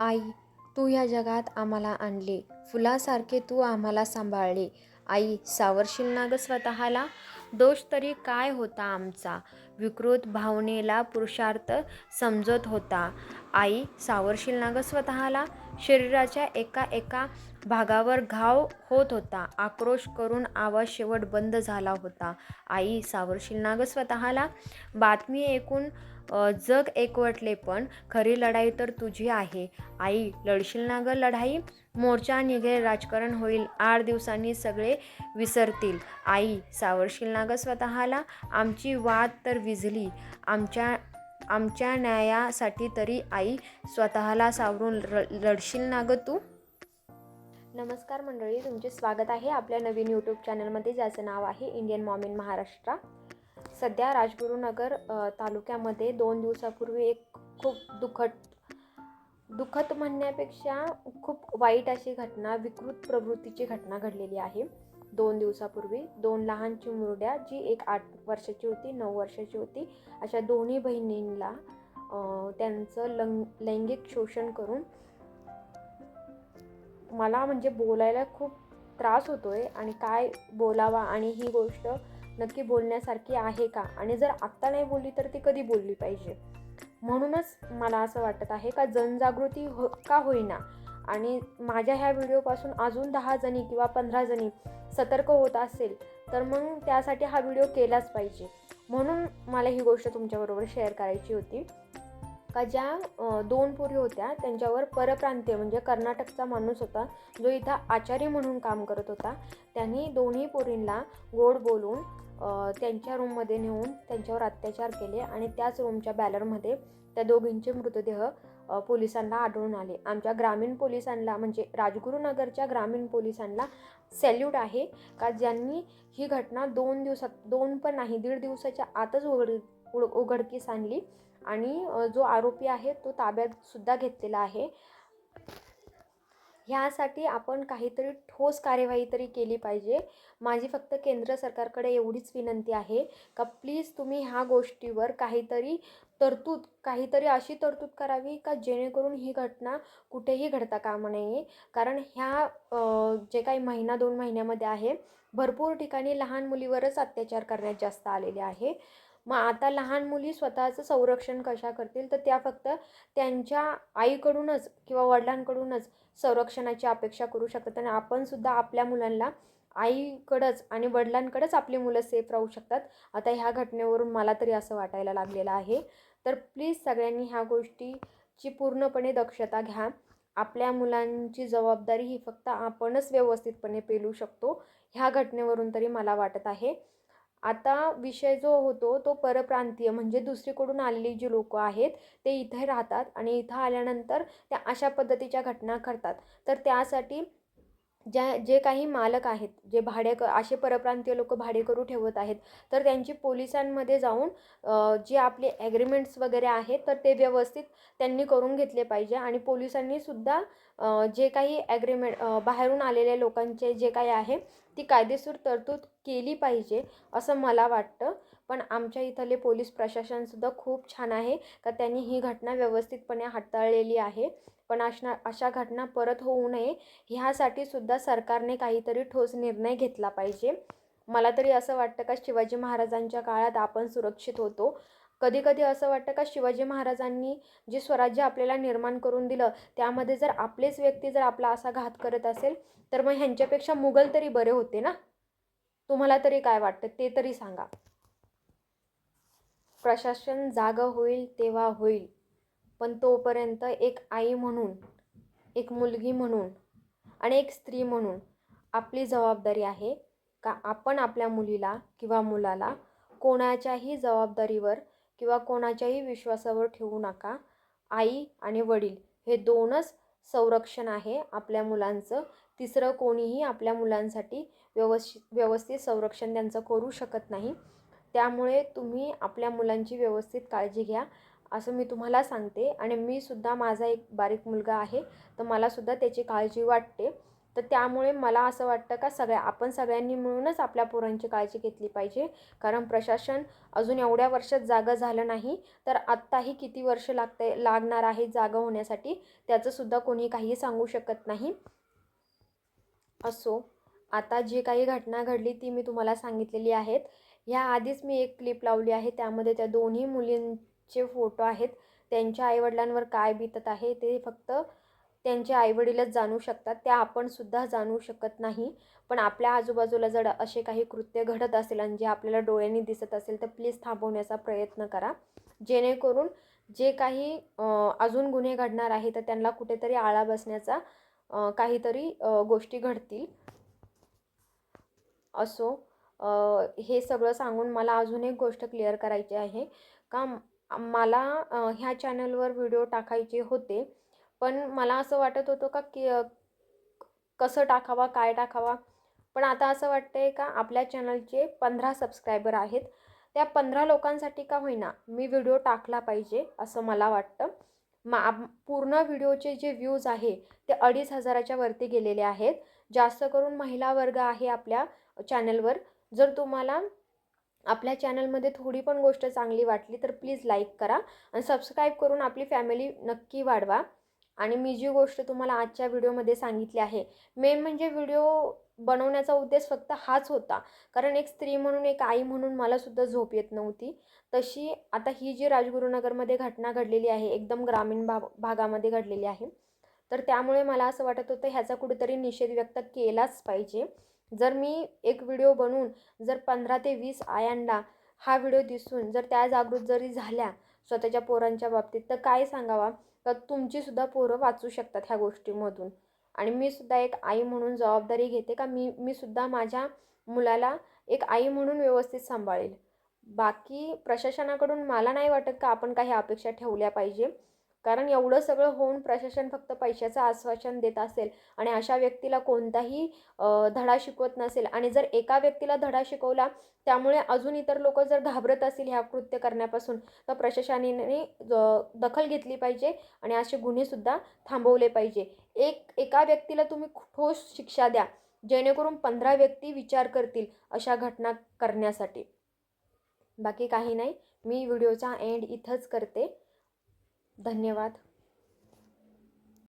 आई तू ह्या जगात आम्हाला आणले. फुलासारखे तू आम्हाला सांभाळले. आई सावरशील ना ग स्वतःला दोष तरी काय होता आमचा? विकृत भावनेला पुरुषार्थ समजत होता. आई सावरशील ना ग स्वतःला शरीराच्या एका एका भागावर घाव होत होता. आक्रोश करून आवाज शेवट बंद झाला होता. आई सावरशील ना ग स्वतःला बातमी ऐकून जग एकवटले पण खरी लढाई तर तुझी आहे. आई लढशील ना ग लढाई मोर्चा निघेल राजकारण होईल. आठ दिवसांनी सगळे विसरतील. आई सावरशील ना ग स्वतःला आमची वाद तर विझली. आमच्या आमच्या न्यायासाठी तरी आई स्वतःला सावरून र लढशील ना गं तू? नमस्कार मंडळी तुमचे स्वागत आहे आपल्या नवीन यूट्यूब चॅनलमध्ये ज्याचं नाव आहे इंडियन मॉम इन महाराष्ट्र सध्या राजगुरुनगर तालुक्यामध्ये दोन दिवसापूर्वी एक खूप दुःखद दुःखद म्हणण्यापेक्षा खूप वाईट अशी घटना विकृत प्रवृत्तीची घटना घडलेली आहे. दोन दिवसापूर्वी दोन लहान चिमुरड्या जी एक आठ वर्षाची होती नऊ वर्षाची होती अशा दोन्ही बहिणींना त्यांचं लंग लैंगिक शोषण करून मला म्हणजे बोलायला खूप त्रास होतोय आणि काय बोलावा आणि ही गोष्ट नक्की बोलण्यासारखी आहे का? आणि जर आत्ता नाही बोलली तर ती कधी बोलली पाहिजे? म्हणूनच मला असं वाटत आहे का जनजागृती हो का होईना. आणि माझ्या ह्या व्हिडिओपासून अजून दहा जणी किंवा पंधरा जणी सतर्क होत असेल तर मग त्यासाठी हा व्हिडिओ केलाच पाहिजे. म्हणून मला ही गोष्ट तुमच्याबरोबर शेअर करायची होती. का ज्या दोन पोरी होत्या त्यांच्यावर परप्रांतीय म्हणजे कर्नाटकचा माणूस होता जो इथं आचारी म्हणून काम करत होता त्यांनी दोन्ही पोरींना गोड बोलून त्यांच्या रूममध्ये नेऊन त्यांच्यावर अत्याचार केले आणि त्याच रूमच्या बॅलरमध्ये त्या दोघींचे मृतदेह पोलिसांना आढळून आले. आमच्या ग्रामीण पोलिसांना म्हणजे राजगुरुनगरच्या ग्रामीण पोलिसांना सॅल्यूट आहे का? ज्यांनी ही घटना दोन दिवसात दोन पण नाही दीड दिवसाच्या आतच उघड उड- उघडकीस आणली आणि जो आरोपी आहे तो ताब्यात सुद्धा घेतलेला आहे. ह्यासाठी आपण काहीतरी ठोस कार्यवाही तरी केली पाहिजे. माझी फक्त केंद्र सरकारकडे एवढीच विनंती आहे का प्लीज तुम्ही ह्या गोष्टीवर काहीतरी तरतूद काहीतरी अशी तरतूद करावी का जेणेकरून ही घटना कुठेही घडता कामा नये. कारण ह्या जे काही महिना दोन महिन्यामध्ये आहे भरपूर ठिकाणी लहान मुलीवरच अत्याचार करण्यात जास्त आलेले आहे. मग आता लहान मुली स्वतःचं संरक्षण कशा करतील? तर त्या फक्त त्यांच्या आईकडूनच किंवा वडिलांकडूनच संरक्षणाची अपेक्षा करू शकतात. आणि आपणसुद्धा आपल्या मुलांना आईकडंच आणि वडिलांकडंच आपली मुलं सेफ राहू शकतात. आता ह्या घटनेवरून मला तरी असं वाटायला लागलेलं आहे. तर प्लीज सगळ्यांनी ह्या गोष्टीची पूर्णपणे दक्षता घ्या. आपल्या मुलांची जबाबदारी ही फक्त आपणच व्यवस्थितपणे पेलू शकतो. ह्या घटनेवरून तरी मला वाटत आहे. आता विषय जो होतो तो परप्रांतीय म्हणजे दुसरीकडून आलेली जी लोकं आहेत ते इथे राहतात आणि इथं आल्यानंतर त्या अशा पद्धतीच्या घटना करतात तर त्यासाठी ज्या जे काही मालक आहेत जे भाडे क असे परप्रांतीय लोक भाडेकरू ठेवत आहेत तर त्यांची पोलिसांमध्ये जाऊन जे आपले ॲग्रीमेंट्स वगैरे आहेत तर ते व्यवस्थित त्यांनी करून घेतले पाहिजे आणि पोलिसांनी सुद्धा जे काही ॲग्रीमेंट बाहेरून आलेल्या लोकांचे जे काही आहे ती कायदेशीर तरतूद केली पाहिजे असं मला वाटतं. पण आमच्या इथले पोलीस प्रशासनसुद्धा खूप छान आहे. का त्यांनी ही घटना व्यवस्थितपणे हाताळलेली आहे. पण अशा अशा घटना परत होऊ नये ह्यासाठी सुद्धा सरकारने काहीतरी ठोस निर्णय घेतला पाहिजे. मला तरी असं वाटतं का शिवाजी महाराजांच्या काळात आपण सुरक्षित होतो. कधी कधी असं वाटतं का शिवाजी महाराजांनी जे स्वराज्य आपल्याला निर्माण करून दिलं त्यामध्ये जर आपलेच व्यक्ती जर आपला असा घात करत असेल तर मग ह्यांच्यापेक्षा मुघल तरी बरे होते ना? तुम्हाला तरी काय वाटतं? ते तरी सांगा. प्रशासन जागं होईल तेव्हा होईल. पण तोपर्यंत एक आई म्हणून एक मुलगी म्हणून आणि एक स्त्री म्हणून आपली जबाबदारी आहे का आपण आपल्या मुलीला किंवा मुलाला कोणाच्याही जबाबदारीवर किंवा कोणाच्याही विश्वासावर ठेवू नका. आई आणि वडील हे दोनच संरक्षण आहे आपल्या मुलांचं. तिसरं कोणीही आपल्या मुलांसाठी व्यवस्थित व्यवस्थित संरक्षण त्यांचं करू शकत नाही. त्यामुळे तुम्ही आपल्या मुलांची व्यवस्थित काळजी घ्या असं मी तुम्हाला सांगते. आणि मी सुद्धा माझा एक बारीक मुलगा आहे तर मलासुद्धा त्याची काळजी वाटते. तर तर त्यामुळे मला असं वाटतं का सगळ्या आपण सगळ्यांनी मिळूनच आपल्या पोरांची काळजी घेतली पाहिजे. कारण प्रशासन अजून एवढ्या वर्षात जागा झालं नाही तर आत्ताही किती वर्ष लागते लागणार आहे जागा होण्यासाठी त्याचंसुद्धा कोणी काही सांगू शकत नाही. असो आता जी काही घटना घडली ती मी तुम्हाला सांगितलेली आहेत. ह्या आधीच मी एक क्लिप लावली आहे. त्यामध्ये त्या दोन्ही मुलींचे फोटो आहेत. त्यांच्या आईवडिलांवर काय बितत आहे ते फक्त त्यांचे आईवडीलच जाणू शकतात. त्या आपण सुद्धा जाणू शकत नाही. पण आपल्या आजूबाजूला जर असे काही कृत्य घडत असेल आणि जे आपल्याला डोळ्यांनी दिसत असेल तर प्लीज थांबवण्याचा प्रयत्न करा. जेणेकरून जे काही अजून गुन्हे घडणार आहे तर त्यांना कुठेतरी आळा बसण्याचा काहीतरी गोष्टी घडतील. असो. हे सगळं सांगून मला अजून एक गोष्ट क्लिअर करायची आहे. का मला ह्या चॅनलवर व्हिडिओ टाकायचे होते पण मला असं वाटत होतं का की कसं टाकावा काय टाकावा? पण आता असं वाटतं आहे का आपल्या चॅनलचे पंधरा सबस्क्रायबर आहेत. त्या पंधरा लोकांसाठी का होईना मी व्हिडिओ टाकला पाहिजे असं मला वाटतं. मा पूर्ण व्हिडिओचे जे व्ह्यूज आहे ते अडीच हजाराच्या वरती गेलेले आहेत. जास्त करून महिला वर्ग आहे आपल्या चॅनलवर. जर तुम्हाला आपल्या चॅनलमध्ये थोडी पण गोष्ट चांगली वाटली तर प्लीज लाईक करा आणि सबस्क्राईब करून आपली फॅमिली नक्की वाढवा. आणि मी जी गोष्ट तुम्हाला आजच्या व्हिडिओमध्ये सांगितली आहे मेन म्हणजे व्हिडिओ बनवण्याचा उद्देश फक्त हाच होता. कारण एक स्त्री म्हणून एक आई म्हणून मलासुद्धा झोप येत नव्हती. तशी आता ही जी राजगुरुनगरमध्ये घटना घडलेली आहे एकदम ग्रामीण भा भागामध्ये घडलेली आहे तर त्यामुळे मला असं वाटत होतं ह्याचा कुठेतरी निषेध व्यक्त केलाच पाहिजे. जर मी एक व्हिडिओ बनवून जर पंधरा ते वीस आयांना हा व्हिडिओ दिसून जर त्या जागृत जरी झाल्या स्वतःच्या पोरांच्या बाबतीत तर काय सांगावा? तर तुमचीसुद्धा पोरं वाचू शकतात ह्या गोष्टीमधून. आणि मी सुद्धा एक आई म्हणून जबाबदारी घेते का मी मी सुद्धा माझ्या मुलाला एक आई म्हणून व्यवस्थित सांभाळेल. बाकी प्रशासनाकडून मला नाही वाटत का आपण काही अपेक्षा ठेवल्या पाहिजे. कारण एवढं सगळं होऊन प्रशासन फक्त पैशाचं आश्वासन देत असेल आणि अशा व्यक्तीला कोणताही धडा शिकवत नसेल आणि जर एका व्यक्तीला धडा शिकवला त्यामुळे अजून इतर लोक जर घाबरत असतील ह्या कृत्य करण्यापासून तर प्रशासनाने दखल घेतली पाहिजे आणि असे गुन्हेसुद्धा थांबवले पाहिजे. एक एका व्यक्तीला तुम्ही ठोस शिक्षा द्या जेणेकरून पंधरा व्यक्ती विचार करतील अशा घटना करण्यासाठी. बाकी काही नाही मी व्हिडिओचा एंड इथंच करते. धन्यवाद.